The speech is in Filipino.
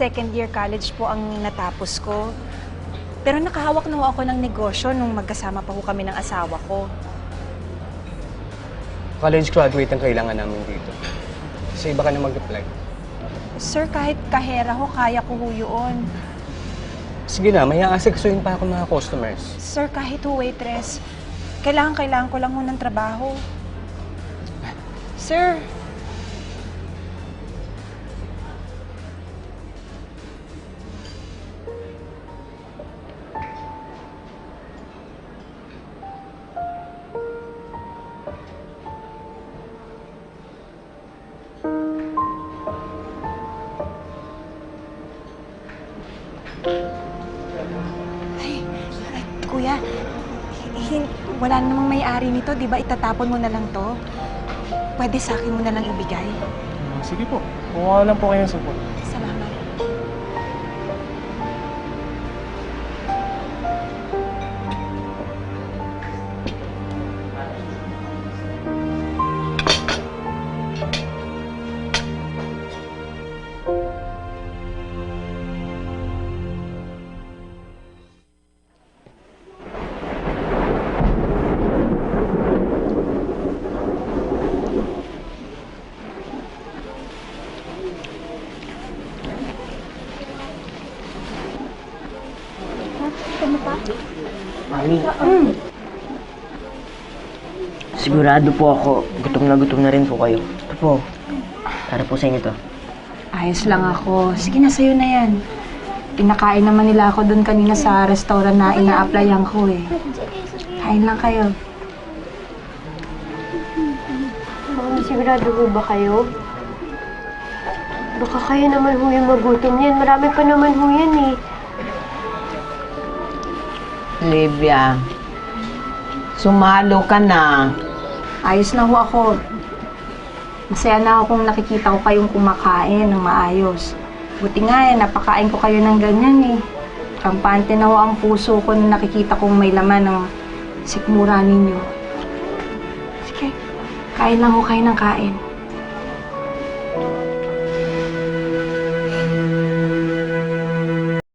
second year college po ang natapos ko. Pero nakahawak na ho ako ng negosyo nung magkasama pa ho kami ng asawa ko. College graduate ang kailangan namin dito. Sa iba ka na mag-apply. Sir, kahit kahera ho, kaya ko ho yun. Sige na, may aasikasuhin pa ako mga customers. Sir, kahit ho waitress, kailangan, kailangan ko lang ho ng trabaho. Sir, Ay, ay, kuya, wala namang may-ari nito, di ba? Itatapon mo na lang to. Pwede sa akin mo na lang ibigay. Ah, Sige po, kuha lang po kayo ng supot. Mami. Sigurado po ako, gutom na gutom na rin po kayo. Ito po, para po sa inyo to. Ayos lang ako. Sige na, sa'yo na yan. Pinakain naman nila ako doon kanina sa restaurant na ina-applyan ko eh. Kain lang kayo. Mami, sigurado ho ba kayo? Baka kayo naman ho yung magutom yan. Marami pa naman ho yan eh. Olivia, sumalo ka na. Ayos na ho ako. Masaya na ako kung nakikita ko kayong kumakain ng maayos. Buti nga eh, napakain ko kayo ng ganyan eh. Kampante na ho ang puso ko nung nakikita kong may laman ng sikmura ninyo. Sige, kain lang ho kayo ng kain.